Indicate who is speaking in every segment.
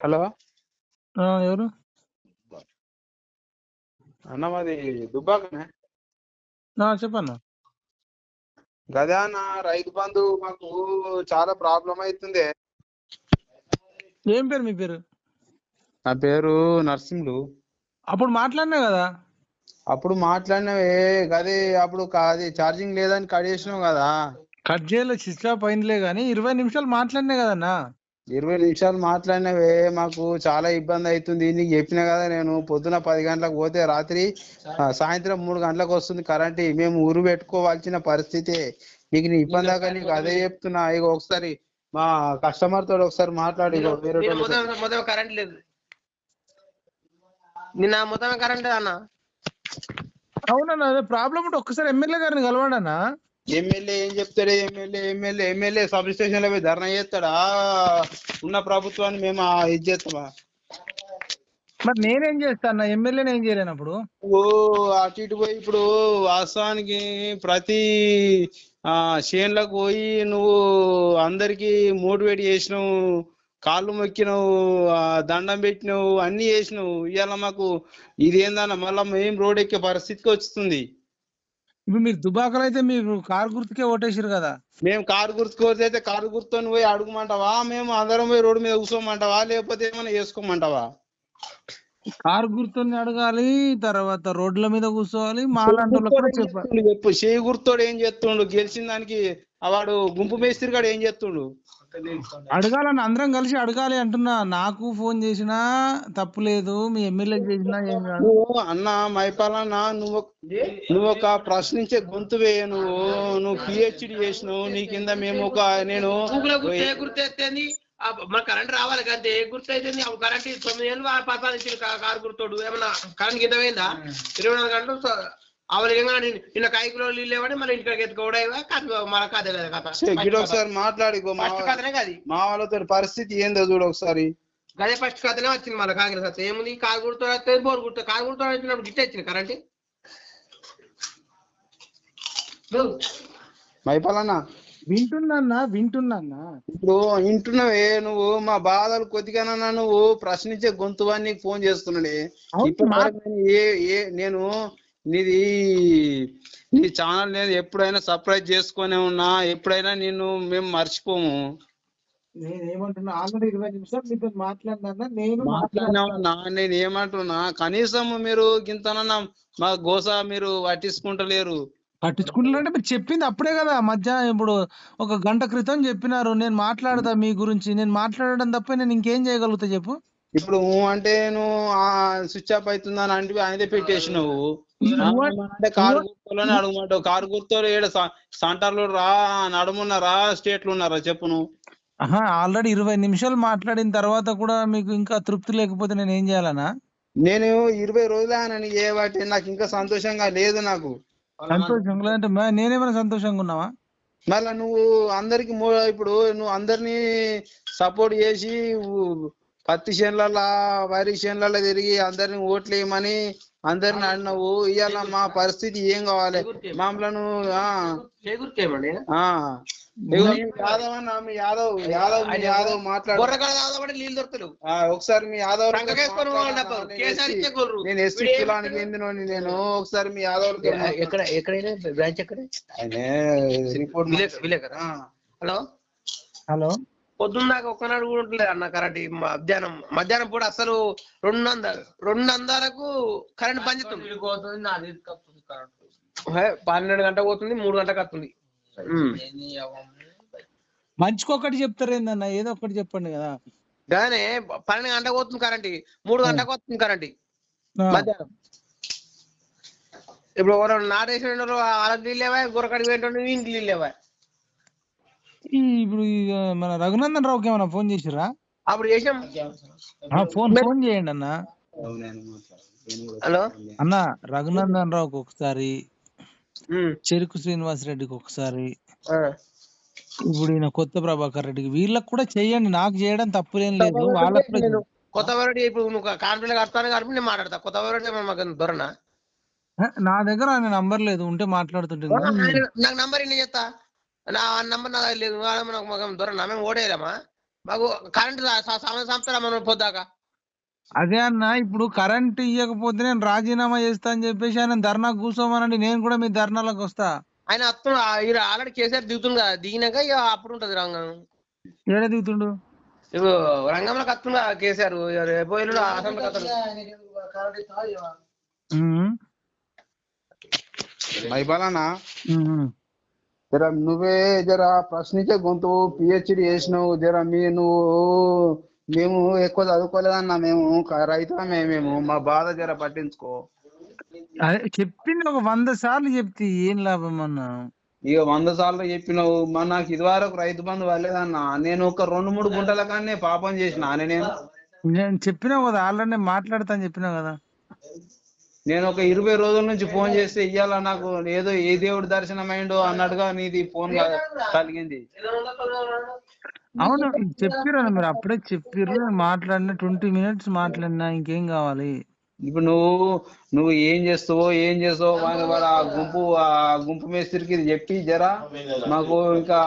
Speaker 1: Hello
Speaker 2: ఎవరు?
Speaker 1: అన్న మాది దుబ్బాకనే.
Speaker 2: చెప్పన్న.
Speaker 1: గదే అన్న రైతు బంధు మాకు చాలా ప్రాబ్లం అవుతుంది
Speaker 2: ఏం పేరు మీ పేరు?
Speaker 1: నా పేరు నర్సింహులు.
Speaker 2: అప్పుడు మాట్లాడినా కదా?
Speaker 1: అప్పుడు మాట్లాడినవే గదే అప్పుడు అది ఛార్జింగ్ లేదని కడిగేసినావు కదా.
Speaker 2: కట్ చేయలే ఆఫ్ అయిందిలే కానీ ఇరవై నిమిషాలు మాట్లాడినా కదన్నా.
Speaker 1: ఇరవై నిమిషాలు మాట్లాడినవే మాకు చాలా ఇబ్బంది అవుతుంది నీకు చెప్పిన కదా నేను పొద్దున పది గంటలకు పోతే రాత్రి సాయంత్రం మూడు గంటలకు వస్తుంది కరెంట్. మేము ఊరు పెట్టుకోవాల్సిన పరిస్థితి నీకు నీ ఇబ్బంది దాకా నీకు అదే చెప్తున్నా. ఇక ఒకసారి మా కస్టమర్ తోటి ఒకసారి మాట్లాడి
Speaker 3: కరెంట్ లేదు. నిన్న మొత్తం కరెంట్ అన్న.
Speaker 2: అవునన్నా అదే ప్రాబ్లం ఉంటే ఒక్కసారి ఎమ్మెల్యే గారిని కలవండి
Speaker 1: ఎమ్మెల్యే ఏం చెప్తాడు? ఎమ్మెల్యే ఎమ్మెల్యే ఎమ్మెల్యే సబ్ స్టేషన్లో పోయి ధర్నా చేస్తాడా? ఉన్న ప్రభుత్వాన్ని మేము ఇది చేస్తామా?
Speaker 2: మరి నేనేం చేస్తాను ఎమ్మెల్యేని ఏం చేయలేనప్పుడు
Speaker 1: ఓ అటు ఇటు పోయి ఇప్పుడు వాస్తవానికి ప్రతి ఆ చేన్లకు పోయి నువ్వు అందరికి మోటివేట్ చేసినావు కాళ్ళు మొక్కినావు దండం పెట్టినావు అన్ని చేసినావు. ఇవాళ మాకు ఇది ఏందన్న మళ్ళా మేము రోడ్ ఎక్కే పరిస్థితికి వస్తుంది
Speaker 2: ఇప్పుడు మీరు దుబాకలు అయితే మీరు కారు గుర్తుకే ఓటేసారు కదా.
Speaker 1: మేము కారు గుర్తుకోతే అయితే కారు గుర్తుని పోయి అడుగుమంటావా? మేము అందరం పోయి రోడ్డు మీద కూర్చోమంటావా లేకపోతే ఏమైనా చేసుకోమంటావా
Speaker 2: కారు గుర్తుని అడగాలి తర్వాత రోడ్ల మీద కూర్చోవాలి కూడా
Speaker 1: చెప్పు? చేయి గుర్తోడు ఏం చేస్తుండు? గెలిచిన దానికి వాడు గుంపు మేస్త్రి గాడు ఏం చేస్తుండు?
Speaker 2: అడగాలని అందరం కలిసి అడగాలి అంటున్నా. నాకు ఫోన్ చేసినా తప్పు లేదు మీ ఎమ్మెల్యే చేసినా ఏం కాదు.
Speaker 1: నువ్వు అన్న మైపాలన్న నువ్వు నువ్వు ఒక ప్రశ్నించే గొంతువే నువ్వు. నువ్వు పిహెచ్డి చేసినావు. నీ కింద మేము ఒక నేను
Speaker 3: మన కరెంట్ రావాలి కదా ఏ గుర్తు అయితే కరెంట్ తొమ్మిది ఏళ్ళు పరిపాలించింది కారు గుర్తోడు ఏమన్నా కరెంట్ కింద పోయిందా? ఇరవై నాలుగు గంటలు నిన్న- కాయకులో లేవని ఇంటికి మన కథ కదా కథ.
Speaker 1: ఒకసారి మాట్లాడికో మా
Speaker 3: ఫస్ట్ కథనే కాదు
Speaker 1: మా వాళ్ళతో పరిస్థితి ఏందో చూడు ఒకసారి.
Speaker 3: అదే ఫస్ట్ కథనే వచ్చింది మళ్ళీ కాంగ్రెస్ కథ ఏముంది? కారు గుర్తు వస్తే బోర్ గుర్తు కారు గుర్తు వచ్చినప్పుడు గిట్ట వచ్చింది కరెంట్.
Speaker 1: మైపాలన్న.
Speaker 2: వింటున్నా వింటున్నా
Speaker 1: ఇప్పుడు వింటున్నావే నువ్వు మా బాధలు కొద్దిగానన్నా నువ్వు ప్రశ్నించే గొంతు అని నీకు ఫోన్ చేస్తున్నాడే ఏ ఏ నేను నీది నీ ఛానల్ నేను ఎప్పుడైనా సర్ప్రైజ్ చేసుకునే ఉన్నా ఎప్పుడైనా నిన్ను మేము మర్చిపోము.
Speaker 2: నేను ఏమంటున్నా? ఆల్రెడీ ఇరవై నిమిషాలు మీతో మాట్లాడినా నేను
Speaker 1: మాట్లాడినా నేను ఏమంటున్నా? కనీసం మీరు గింతనన్నా మా గోస మీరు పట్టించుకుంటలేరు.
Speaker 2: పట్టించుకుంటున్నారంటే మీరు చెప్పింది అప్పుడే కదా. మధ్యాహ్నం ఇప్పుడు ఒక గంట క్రితం చెప్పినారు నేను మాట్లాడతా మీ గురించి. నేను మాట్లాడడం తప్ప నేను ఇంకేం చేయగలుగుతా చెప్పు?
Speaker 1: ఇప్పుడు అంటే నువ్వు ఆ స్విచ్ ఆఫ్ అవుతుందని అంటే ఆయనదే పెట్టేసినావు.
Speaker 2: నువ్వు-
Speaker 1: అంటే కారు గుర్తులోనే అడుగుమంటావు కారు గుర్తులో ఏడ సెంటర్లు రా నడుమున్నారా స్టేట్లు ఉన్నారా చెప్పు నువ్వు.
Speaker 2: ఆహా ఆల్రెడీ ఇరవై నిమిషాలు మాట్లాడిన తర్వాత కూడా మీకు ఇంకా తృప్తి లేకపోతే నేను ఏం చేయాలనా?
Speaker 1: నేను ఇరవై రోజులు ఆయన చేయబట్టి నాకు ఇంకా సంతోషంగా లేదు నాకు.
Speaker 2: సంతోషం లేదంటే మే- నేనేమైనా సంతోషంగా ఉన్నావా?
Speaker 1: మళ్ళా నువ్వు అందరికి ఇప్పుడు నువ్వు అందరినీ సపోర్ట్ చేసి పత్తి చేనులలో వరి చేనులలో తిరిగి అందరిని ఓట్లు వేయమని అందరిని అడినావు ఇవాళ మా పరిస్థితి ఏం కావాలి? మామూలను ఆ.
Speaker 3: ఏ గుర్తు ఏమండి
Speaker 1: ఆ. ఇగో మీ యాదవ్ అన్న మీ యాదవ్ యాదవ్ మీ యాదవ్ మాట్లాడు.
Speaker 3: నీళ్ళు
Speaker 1: ఒకసారి మీ యాదవ్. నేను
Speaker 3: ఏం
Speaker 1: కులానికి చెందినోని నేను. ఒకసారి మీ యాదవ్
Speaker 3: ఎక్కడ ఎక్కడైనా బ్రాంచ్ ఎక్కడ?
Speaker 1: రిపోర్ట్?
Speaker 3: హలో?
Speaker 2: హలో?
Speaker 3: పొద్దున్న దాకా ఒక్కనాడు కూడా ఉండలేదు అన్న కరెంట్ మధ్యాహ్నం. మధ్యాహ్నం పూట అసలు రెండు వంద రెండు వందలకు కరెంట్ పనిచేస్తుంది హే, పన్నెండు గంట పోతుంది మూడు గంటలకు వస్తుంది.
Speaker 2: మంచికొకటి చెప్తారు ఏందన్న? ఏదో ఒకటి చెప్పండి కదా.
Speaker 3: కానీ పన్నెండు గంటకు పోతుంది కరెంట్ మూడు గంటలకు వస్తుంది కరెంట్. మధ్యాహ్నం. ఇప్పుడు ఎవరు నాటేసిన వాళ్ళకి నీళ్ళు లేవా గురకడికి ఇంటికి నీళ్ళు లేవా
Speaker 2: ఈ ఇప్పుడు మన రఘునందన్ రావుకి ఏమైనా ఫోన్ చేసిరా
Speaker 3: అప్పుడు చేసాం
Speaker 2: ఫోన్ ఫోన్ చేయండి అన్న.
Speaker 3: హలో.
Speaker 2: అన్న రఘునందన్ రావుకి ఒకసారి. చెరుకు శ్రీనివాస్ రెడ్డికి ఒకసారి. ఇప్పుడు ఈయన కొత్త ప్రభాకర్ రెడ్డికి వీళ్ళకి కూడా చెయ్యండి. నాకు చేయడం తప్పులేం లేదు. వాళ్ళకి కూడా
Speaker 3: కొత్త ఇప్పుడు నువ్వు కాన్ఫిడెంట్ కడతాను కాబట్టి నేను మాట్లాడతా. కొత్త వరడి మాకు దొరనా?
Speaker 2: నా దగ్గర ఆయన నంబర్ లేదు. ఉంటే మాట్లాడుతుంటే
Speaker 3: నాకు నంబర్ ఇన్ని చెప్తా. నా నంబర్ నా దగ్గర లేదు నాకు మాకు దొరనా మేము ఓడేయలేమా మాకు కరెంట్ సంవత్సరం మనం పొద్దాక?
Speaker 2: అదే అన్న ఇప్పుడు కరెంట్ ఇవ్వకపోతే నేను రాజీనామా చేస్తా అని చెప్పేసి ఆయన ధర్నా కూర్చోమనండి. నేను కూడా మీ ధర్నాలకు వస్తా.
Speaker 3: ఆయన వస్తున్నా ఆల్రెడీ కేసీఆర్ దిగుతుంది కదా దిగినాక ఇక అప్పుడు ఉంటది రంగం.
Speaker 2: ఏడ దిగుతుండు?
Speaker 3: ఇప్పుడు రంగంలోకి వస్తుందా కేసీఆర్. రేపు ఎల్లుండి అసెంబ్లీకి
Speaker 1: జర నువ్వే జర ప్రశ్నించే గొంతు పిహెచ్డి చేసినావు జర మీ నువ్వు. మేము ఎక్కువ చదువుకోలేదన్నా మేము రైతులమే మేము మా బాధ జర పట్టించుకో.
Speaker 2: చెప్పింది ఒక వంద సార్లు చెప్తే ఏం లాభం అన్న?
Speaker 1: ఇక వంద సార్లు చెప్పినావు మా నాకు ఇదివరకు రైతు బంధు వాళ్ళేదన్నా నేను ఒక రెండు మూడు గుంటల కానీ పాపం చేసిన నేను?
Speaker 2: నేను చెప్పినా కదా ఆల్రెడీ నేను మాట్లాడతా అని చెప్పినా కదా.
Speaker 1: నేను ఒక ఇరవై రోజుల నుంచి ఫోన్ చేస్తే ఇయ్యాల నాకు ఏదో ఏ దేవుడి దర్శనం అయిందో అన్నట్టుగా నీది ఫోన్ కలిగింది.
Speaker 2: అవును చెప్పిర్రు అన్న మీరు అప్పుడే చెప్పిర్రు. మాట్లాడిన ట్వంటీ మినిట్స్ మాట్లాడినా ఇంకేం కావాలి?
Speaker 1: ఇప్పుడు నువ్వు నువ్వు ఏం చేస్తావో ఏం చేస్తావో వాని వాడు ఆ గుంపు ఆ గుంపు మేస్త్రికి ఇది చెప్పి జరా మాకు ఇంకా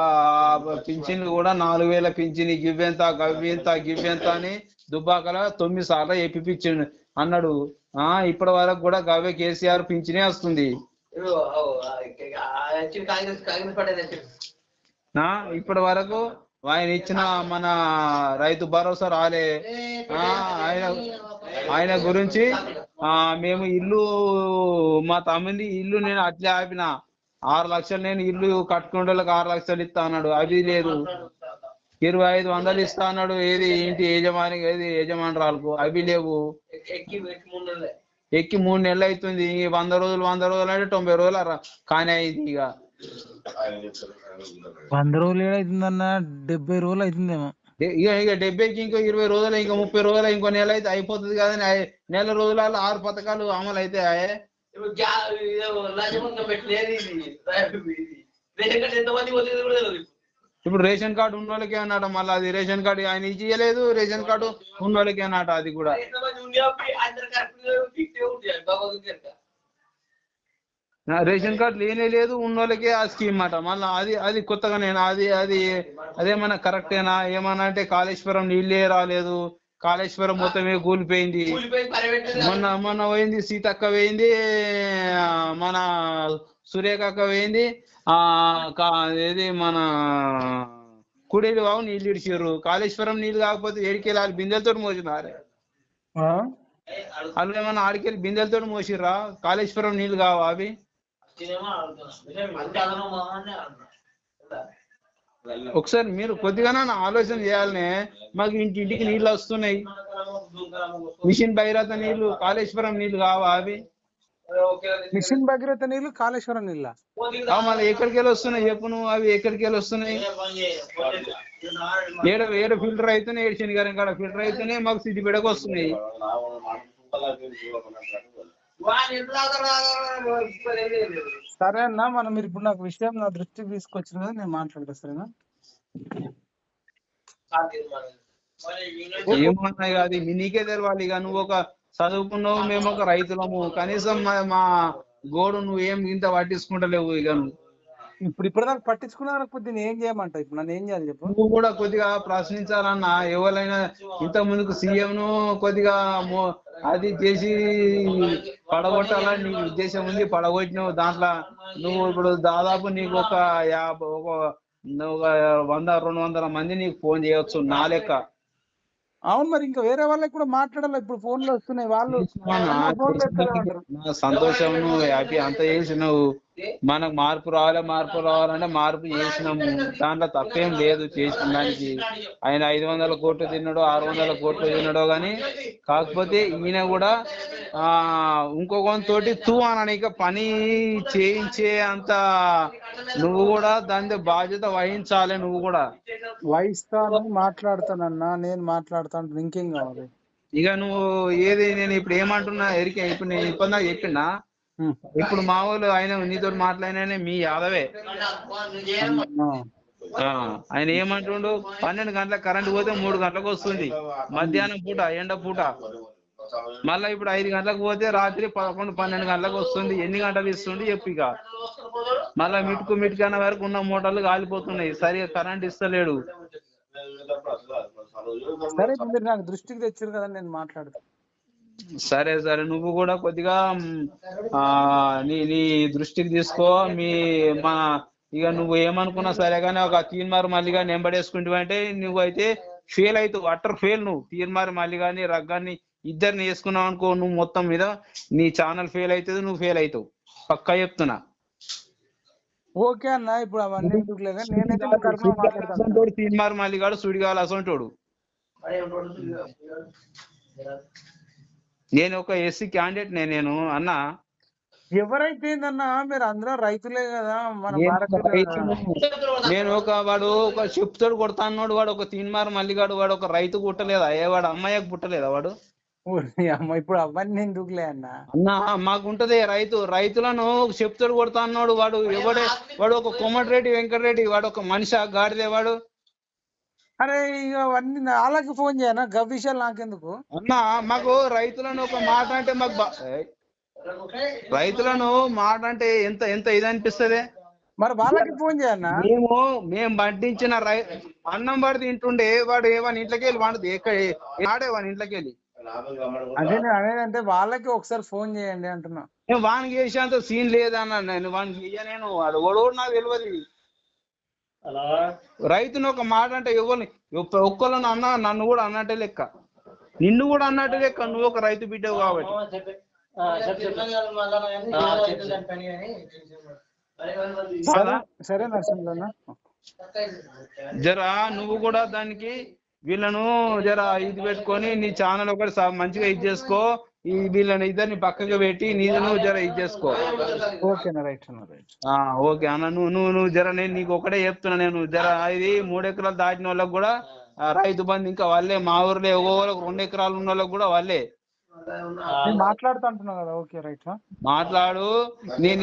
Speaker 1: పింఛన్లు కూడా నాలుగు వేల పింఛన్ గివ్వెంత గవ్వెంత గివ్వెంత అని దుబ్బాకల తొమ్మిది సార్లు ఎప్పిపించిండు అన్నాడు ఆ ఇప్పటి వరకు కూడా గవ్వే కేసీఆర్ పింఛనే వస్తుంది. ఇప్పటి వరకు ఆయన ఇచ్చిన మన రైతు భరోసా రాలే. ఆయన ఆయన గురించి ఆ మేము ఇల్లు మా తమ్ముంది ఇల్లు నేను అట్లే ఆపిన. ఆరు లక్షలు నేను ఇల్లు కట్టుకునే ఆరు లక్షలు ఇస్తా అన్నాడు. అది లేదు. ఇరవై ఐదు వందలు ఇస్తా అన్నాడు. ఏది ఏంటి యజమాని ఏది యజమానురాలకు? అవి లేవు. ఎక్కి మూడు నెలలు. అవుతుంది. వంద రోజులు వంద రోజులు అంటే తొంభై రోజులు రా- కానీ అయింది ఇక.
Speaker 2: వంద రోజులు ఏడైతుందన్న డెబ్బై రోజులు అవుతుందేమో.
Speaker 1: ఇక ఇక డెబ్బైకి ఇంకో ఇరవై రోజులు ఇంకో ముప్పై రోజులు ఇంకో నెల అయితే అయిపోతుంది కదా. నెల రోజులలో ఆరు పథకాలు అమలు అయితే ఇప్పుడు రేషన్ కార్డు ఉన్న వాళ్ళకే అన్నట మళ్ళీ అది రేషన్ కార్డు ఆయన ఇచ్చేయలేదు రేషన్ కార్డు ఉన్న వాళ్ళకే అన్నట అది కూడా. రేషన్ కార్డు లేనే లేదు ఉన్న వాళ్ళకే ఆ స్కీమ్ అట. మళ్ళీ అది అది కొత్తగా నేను అది అది అదేమన్నా కరెక్టేనా ఏమన్నా అంటే కాళేశ్వరం నీళ్ళే రాలేదు కాళేశ్వరం మొత్తమే కూలిపోయింది? మొన్న మొన్న పోయింది సీతక్క పోయింది మన సురేఖ అక్క పోయింది. ఆ ఏది మన కుడేలు బాబు నీళ్ళు ఇడిచారు కాళేశ్వరం నీళ్ళు కాకపోతే ఏడికెళ్ళి బిందెలతో మోసినారే వాళ్ళు ఏమన్నా ఆడికెళ్ళి బిందెలతో మోసిర్రా? కాళేశ్వరం నీళ్ళు కావా అవి? ఒకసారి మీరు కొద్దిగానే ఆలోచన చేయాలనే. మాకు ఇంటింటికి నీళ్ళు వస్తున్నాయి. మిషన్ భగీరథ నీళ్ళు కాళేశ్వరం నీళ్ళు కావా అవి?
Speaker 2: మిషన్ భగీరథ నీళ్ళు కాళేశ్వరం నీళ్ళ.
Speaker 1: మళ్ళీ ఎక్కడికి వెళ్ళి వస్తున్నాయి? చెప్పు నువ్వు అవి ఎక్కడికి వెళ్ళి వస్తున్నాయి ఏడ ఏడ ఫిల్టర్ అయితేనే ఏడు శనిగారం కాడ ఫిల్టర్ అయితేనే మాకు సిద్దిపేటకు వస్తున్నాయి.
Speaker 2: సరే అన్న మనం మీరు ఇప్పుడు నాకు విషయం నా దృష్టికి తీసుకొచ్చిన కదా నేను మాట్లాడతా సరేనా?
Speaker 1: ఏమన్నా ఇక అది నీకే తెలవాలి ఇక నువ్వు ఒక చదువుకున్నావు మేము ఒక రైతులము. కనీసం మా- గోడు నువ్వు ఏం ఇంత పట్టించుకుంటలేవు ఇక నువ్వు.
Speaker 2: ఇప్పుడు ఇప్పటిదాకా పట్టించుకున్నా లేకపోతే నేను ఏం చేయమంటావు? ఇప్పుడు నన్ను ఏం చేయాలి చెప్పు?
Speaker 1: నువ్వు కూడా కొద్దిగా ప్రశ్నించాలన్న ఎవరైనా ఇంత ముందుకు సీఎం ను కొద్దిగా అది చేసి పడగొట్టాలని నీ ఉద్దేశం ఉంది పడగొట్టినావు. దాంట్లో నువ్వు ఇప్పుడు దాదాపు నీకు ఒక యాభై ఒక వంద రెండు వందల మంది నీకు ఫోన్ చేయొచ్చు నా లెక్క.
Speaker 2: అవును మరి ఇంకా వేరే వాళ్ళకి కూడా మాట్లాడాలి? ఇప్పుడు ఫోన్లు వస్తున్నాయి వాళ్ళు
Speaker 1: సంతోషం నువ్వు హ్యాపీ అంత చేసినావు మనకు మార్పు రావాలి మార్పు రావాలంటే మార్పు చేసినాము. దాంట్లో తప్పేం లేదు చేసిన దానికి ఆయన ఐదు వందల కోట్లు తిన్నాడో ఆరు వందల కోట్లు తిన్నాడో గాని కాకపోతే ఈయన కూడా ఆ ఇంకొక తోటి తూ అననిక పని చేయించే అంత నువ్వు కూడా దాని బాధ్యత వహించాలి నువ్వు కూడా.
Speaker 2: వహిస్తాను మాట్లాడతానన్నా నేను మాట్లాడతాను ఇంకేం కావాలి.
Speaker 1: ఇక నువ్వు ఏది నేను ఇప్పుడు ఏమంటున్నా ఎరికే ఇప్పుడు నేను నాకు చెప్పినా. ఇప్పుడు మా వాళ్ళు ఆయన నీతో మాట్లాడిన మీ యాదవే. ఆయన ఏమంటుండు? పన్నెండు గంటలకు కరెంట్ పోతే మూడు గంటలకు వస్తుంది. మధ్యాహ్నం పూట ఎండ పూట. మళ్ళా ఇప్పుడు ఐదు గంటలకు పోతే రాత్రి పదకొండు పన్నెండు గంటలకు వస్తుంది. ఎన్ని గంటలు ఇస్తుంది చెప్పు ఇక. మళ్ళా మిటుకు మిటుకన్న వరకు ఉన్న మోటార్లు కాలిపోతున్నాయి. సరిగా కరెంట్ ఇస్తలేడు.
Speaker 2: సరే మీరు నాకు దృష్టికి తెచ్చారు కదా నేను మాట్లాడతా.
Speaker 1: సరే సరే. నువ్వు కూడా కొద్దిగా మ్, నీ నీ దృష్టికి తీసుకో. మీ మన ఇక నువ్వు ఏమనుకున్నా సరే కానీ ఒక తీన్మార్ మళ్ళీ కానీ అంటే నువ్వు అయితే ఫెయిల్ అవుతావు అట్టర్ ఫెయిల్ నువ్వు తీన్మార్ మళ్ళీ కానీ రగ్గాన్ని ఇద్దరిని వేసుకున్నావు అనుకో నువ్వు మొత్తం మీద నీ ఛానల్ ఫెయిల్ అవుతుంది నువ్వు ఫెయిల్ అవుతావు పక్కా చెప్తున్నా.
Speaker 2: ఓకే అన్న ఇప్పుడు అవన్నీ నేనైతే మీ
Speaker 1: తీన్మార్ మల్లిగాడు సుడిగాలు అసంటోడు. నేను ఒక ఎస్సీ క్యాండిడేట్ నేను అన్నా.
Speaker 2: ఎవరైతే ఏందన్నా మీరు అందరూ రైతులే కదా మన
Speaker 1: నేను ఒక వాడు ఒక చెప్తాడు కొడతా అన్నాడు వాడు ఒక తీన్మార్ మల్లిగాడు వాడు ఒక రైతు పుట్టలేదా? ఏ వాడు అమ్మాయికి పుట్టలేదా వాడు?
Speaker 2: అమ్మ ఇప్పుడు అవన్నీ ఎందుకులే అన్న?
Speaker 1: అన్నా మాకుంటది రైతు రైతులను చెప్తాడు కొడతా అన్నాడు వాడు. ఎవడే వాడు ఒక కోమటిరెడ్డి వెంకటరెడ్డి వాడు ఒక మనిషి గాడిదే వాడు.
Speaker 2: అరే ఇక అవన్నీ వాళ్ళకి ఫోన్ చేయనా? గవ్ విషయాలు నాకెందుకు?
Speaker 1: అన్న మాకు రైతులను ఒక మాట అంటే మాకు బా- ఏయ్. రైతులను మాట అంటే ఎంత ఎంత ఇది అనిపిస్తుంది?
Speaker 2: మరి వాళ్ళకి ఫోన్ చేయన్నా
Speaker 1: మేము మేము పండించిన రై అన్నం పడి తింటుండే వాడు ఏమని ఇంట్లోకి వెళ్ళి వాడు ఎక్కడ ఆడే వాని ఇంట్లోకి వెళ్ళి.
Speaker 2: అదే నేను అనేది అంటే వాళ్ళకి ఒకసారి ఫోన్ చేయండి అంటున్నా.
Speaker 1: నేను వానికి చేసేంత సీన్ లేదన్న నేను వానికి ఇయ్య నేను వాడు ఓడు నాకు తెలియదు రైతును ఒక మాట అంటే ఎవరిని? ఒక్క- ఒక్కళ్ళని అన్న నన్ను కూడా అన్నట్టే లెక్క. నిన్ను కూడా అన్నట్టే లెక్క. నువ్వు ఒక రైతు బిడ్డవు కాబట్టి.
Speaker 2: సరే
Speaker 1: జర నువ్వు కూడా దానికి వీళ్ళను జర ఇది పెట్టుకొని నీ ఛానల్ ఒకటి సా- మంచిగా ఇది చేసుకో. ఈ వీళ్ళని ఇద్దరిని పక్కకి పెట్టి నువ్వు జర ఇది చేసుకో.
Speaker 2: ఓకేనా రైట్ అన్న రైట్.
Speaker 1: ఓకే అన్న నువ్వు నువ్వు నువ్వు జర నేను నీకు ఒకటే చెప్తున్నా నేను జర ఇది మూడు ఎకరాలు దాటిన వాళ్ళకి కూడా రైతు బంధు ఇంకా వాళ్ళే మా ఊర్లో ఒక్కొక్కరికి రెండు ఎకరాలు ఉన్న వాళ్ళకి కూడా వాళ్ళే.
Speaker 2: నేను మాట్లాడుతా అంటున్నా కదా ఓకే రైట్
Speaker 1: మాట్లాడు నేను